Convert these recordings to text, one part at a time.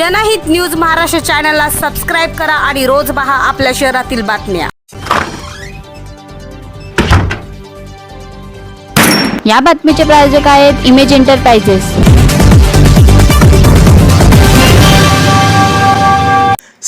जनहित न्यूज महाराष्ट्र चॅनलला सबस्क्राईब करा आणि रोज पहा आपल्या शहरातील बातम्या. या बातमीचे प्रायोजक आहेत इमेज एंटरप्राइजेस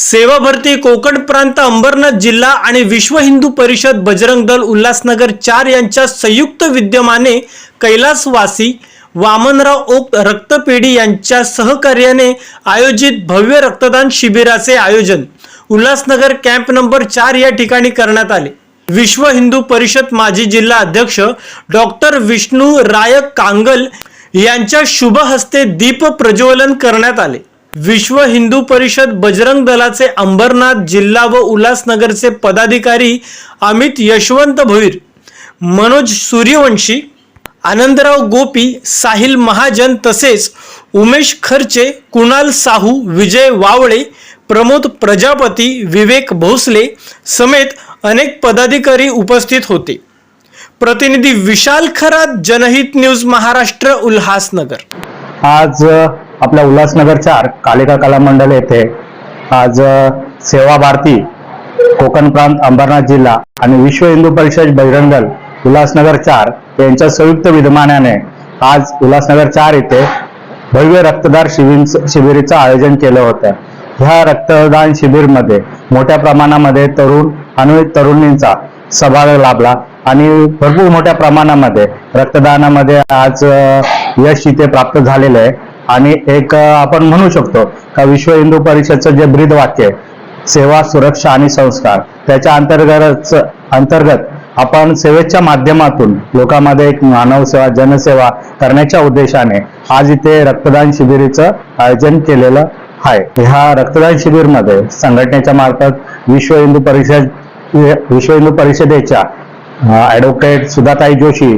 सेवा भरती कोकण प्रांत अंबरनाथ जिल्हा आणि विश्व हिंदू परिषद बजरंग दल उल्हासनगर चार यांच्या संयुक्त विद्यमाने कैलासवासी वामनराव ओक रक्तपेढी यांच्या सहकार्याने आयोजित भव्य रक्तदान शिबिराचे आयोजन उल्हासनगर कॅम्प नंबर चार या ठिकाणी करण्यात आले. विश्व हिंदू परिषद माजी जिल्हा अध्यक्ष डॉक्टर विष्णू रायक कांगल यांच्या शुभ हस्ते दीप प्रज्वलन करण्यात आले. विश्व हिंदू परिषद बजरंग दलाचे अंबरनाथ जिल्हा व उल्हासनगरचे पदाधिकारी अमित यशवंत भोईर मनोज सूर्यवंशी आनंदराव गोपी साहिल महाजन तसेच उमेश खर्चे कुणाल साहू विजय वावळे प्रमोद प्रजापती विवेक भोसले समेत अनेक पदाधिकारी उपस्थित होते. प्रतिनिधी विशाल खरात जनहित न्यूज महाराष्ट्र उल्हासनगर. आज आपल्या उल्हासनगर चार कालिका कला मंडळ येथे आज सेवा भारती कोकण प्रांत अंबरनाथ जिल्हा आणि विश्व हिंदू परिषद बजरंग दल उल्हासनगर चार यांच्या संयुक्त विद्यमानाने आज उल्हासनगर चार येथे भव्य रक्तदार शिबिर शिबिरीचं आयोजन केलं होतं. ह्या रक्तदान शिबिरमध्ये मोठ्या प्रमाणामध्ये तरुण आणि तरुणींचा सहभाग लाभला आणि भरपूर मोठ्या प्रमाणामध्ये रक्तदानामध्ये आज यश इथे प्राप्त झालेलं आहे. आणि एक आपण म्हणू शकतो का विश्व हिंदू परिषदचं जे ब्रीद वाक्य सेवा सुरक्षा आणि संस्कार त्याच्या अंतर्गत अंतर्गत आपण सेवेच्या माध्यमातून लोकांमध्ये एक मानव सेवा जनसेवा करण्याच्या उद्देशाने आज इथे रक्तदान शिबिरीचं आयोजन केलेलं आहे. ह्या रक्तदान शिबिरमध्ये संघटनेच्या मार्फत विश्व हिंदू परिषद विश्व हिंदू परिषदेच्या ऍडव्होकेट सुधाताई जोशी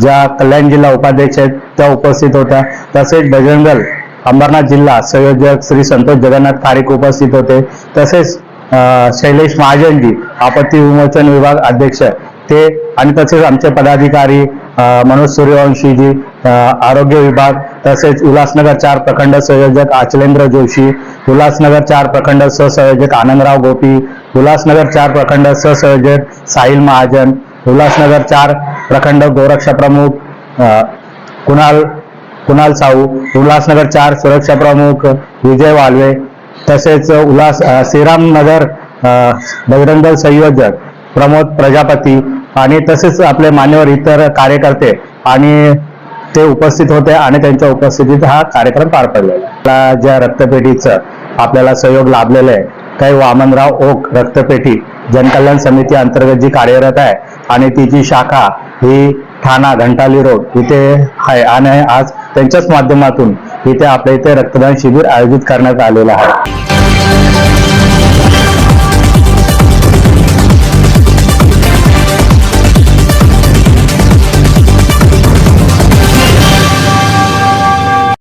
ज्या कल्याण जिल्हा उपाध्यक्ष आहेत त्या उपस्थित होत्या. तसेच बजरंगल अंबरनाथ जिल्हा संयोजक श्री संतोष जगन्नाथ खारीक उपस्थित होते. तसेच अं, शैलेश महाजनजी आपत्ती विमोचन विभाग अध्यक्ष ते आणि तसेच आमचे पदाधिकारी मनोज सूर्यवंशीजी आरोग्य विभाग तसेच उल्हासनगर चार प्रखंड संयोजक आचलेंद्र जोशी उल्हासनगर चार प्रखंड सहसंयोजक आनंदराव गोपी उल्हासनगर चार प्रखंड सहसंयोजक साहिल महाजन उल्हासनगर चार प्रखंड गोरक्षा प्रमुख कुणाल कुणाल साहू उल्हासनगर चार सुरक्षा प्रमुख विजय वालवे तसेच उल्हास श्रीरामनगर अं, बजरंग संयोजक प्रमोद प्रजापती आणि तसेच आपले मान्यवर इतर कार्यकर्ते आणि ते उपस्थित होते आणि त्यांच्या उपस्थितीत हा कार्यक्रम पार पडलेला ज्या रक्तपेढीचं आपल्याला सहयोग लाभलेलं आहे काही वामनराव ओक रक्तपेढी जनकल्याण समिती अंतर्गत जी कार्यरत आहे आणि तिची शाखा ही ठाणा घंटाली रोड इथे आहे आणि आज त्यांच्याच माध्यमातून इथे आपल्या इथे रक्तदान शिबिर आयोजित करण्यात आलेलं आहे.